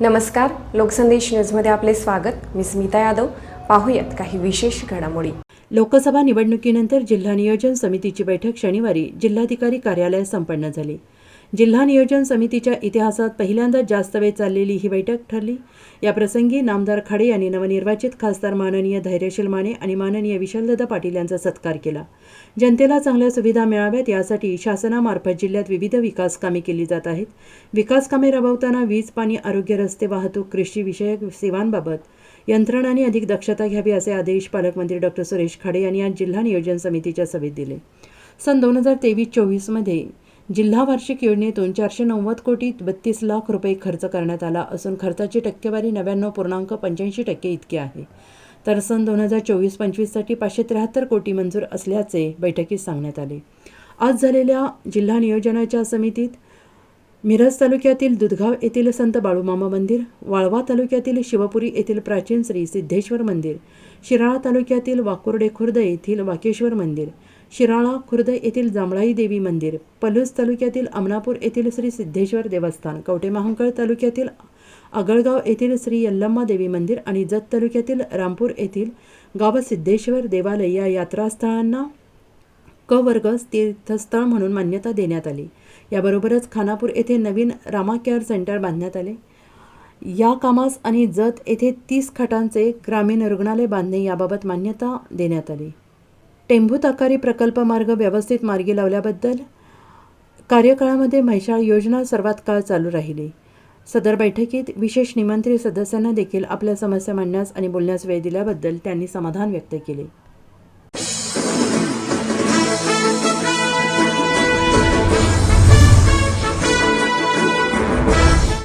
नमस्कार लोकसंदेश न्यूजमध्ये आपले स्वागत. मी स्मिता यादव. पाहूयात काही विशेष घडामोडी. लोकसभा निवडणुकीनंतर जिल्हा नियोजन समितीची बैठक शनिवारी जिल्हाधिकारी कार्यालयात संपन्न झाली. जिल्हा नियोजन समितीच्या इतिहासात पहिल्यांदाच जास्त वेळ चाललेली ही बैठक ठरली. या प्रसंगी नामदार खाडे यांनी नवनिर्वाचित खासदार माननीय धैर्यशील माने आणि माननीय विशालदादा पाटील यांचा सत्कार केला. जनतेला चांगल्या सुविधा मिळाव्यात यासाठी शासनामार्फत जिल्ह्यात विविध विकास कामे केली जात आहेत. विकास कामे राबवताना वीज पाणी आरोग्य रस्ते वाहतूक कृषीविषयक सेवांबाबत यंत्रणांनी अधिक दक्षता घ्यावी असे आदेश पालकमंत्री डॉक्टर सुरेश खाडे यांनी आज जिल्हा नियोजन समितीच्या सभेत दिले. सन दोन हजार तेवीस चोवीसमध्ये जिल्हा वार्षिक योजनेतून चारशे नव्वद कोटी बत्तीस लाख रुपये खर्च करण्यात आला असून खर्चाची टक्केवारी नव्याण्णव पूर्णांक पंच्याऐंशी टक्के इतकी आहे. तर सन दोन हजार चोवीस पंचवीससाठी पाचशे त्र्याहत्तर कोटी मंजूर असल्याचे बैठकीत सांगण्यात आले. आज झालेल्या जिल्हा नियोजनाच्या समितीत मिरज तालुक्यातील दुधगाव येथील संत बाळूमामा मंदिर वाळवा तालुक्यातील शिवपुरी येथील प्राचीन श्री सिद्धेश्वर मंदिर शिराळा तालुक्यातील वाकुर्डे खुर्द येथील वाकेश्वर मंदिर शिराळा खुर्द येथील जांभळाई देवी मंदिर पलूस तालुक्यातील अमनापूर येथील श्री सिद्धेश्वर देवस्थान कवटेमहांकळ तालुक्यातील आगळगाव येथील श्री यल्लम्मा देवी मंदिर आणि जत तालुक्यातील रामपूर येथील गाव सिद्धेश्वर देवालय या यात्रास्थळांना क वर्ग तीर्थस्थळ म्हणून मान्यता देण्यात आली. याबरोबरच खानापूर येथे नवीन रामा केअर सेंटर बांधण्यात आले. या कामास आणि जत येथे तीस खाटांचे ग्रामीण रुग्णालय बांधणे याबाबत मान्यता देण्यात आली. टेंभू ताकारी प्रकल्प मार्ग व्यवस्थित मार्गी लावल्याबद्दल कार्यकाळामध्ये म्हैसाळ योजना सर्वात काळ चालू राहिली. सदर बैठकीत विशेष निमंत्रित सदस्यांना देखील आपल्या समस्या मांडण्यास आणि बोलण्यास वेळ दिल्याबद्दल त्यांनी समाधान व्यक्त केले.